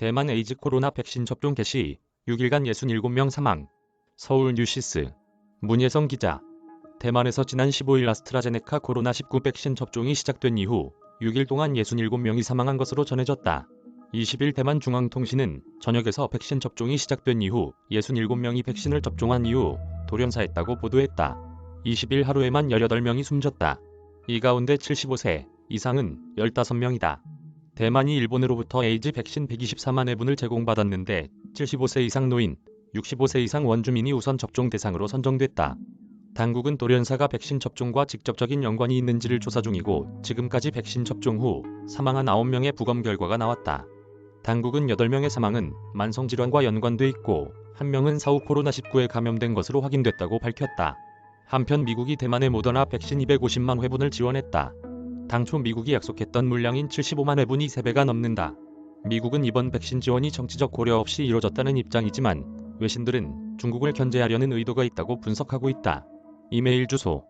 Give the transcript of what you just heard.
대만 에이즈 코로나 백신 접종 개시 6일간 67명 사망. 서울 뉴시스 문예성 기자 대만에서 지난 15일 아스트라제네카 코로나19 백신 접종이 시작된 이후 6일 동안 67명이 사망한 것으로 전해졌다. 20일 대만 중앙통신은 저녁에서 백신 접종이 시작된 이후 67명이 백신을 접종한 이후 돌연사했다고 보도했다. 20일 하루에만 18명이 숨졌다. 이 가운데 75세 이상은 15명이다. 대만이 일본으로부터 에이즈 백신 124만 회분을 제공받았는데 75세 이상 노인, 65세 이상 원주민이 우선 접종 대상으로 선정됐다. 당국은 돌연사가 백신 접종과 직접적인 연관이 있는지를 조사 중이고 지금까지 백신 접종 후 사망한 9명의 부검 결과가 나왔다. 당국은 8명의 사망은 만성질환과 연관돼 있고 1명은 사후 코로나19에 감염된 것으로 확인됐다고 밝혔다. 한편 미국이 대만의 모더나 백신 250만 회분을 지원했다. 당초 미국이 약속했던 물량인 75만 회분이 3배가 넘는다. 미국은 이번 백신 지원이 정치적 고려 없이 이뤄졌다는 입장이지만 외신들은 중국을 견제하려는 의도가 있다고 분석하고 있다. 이메일 주소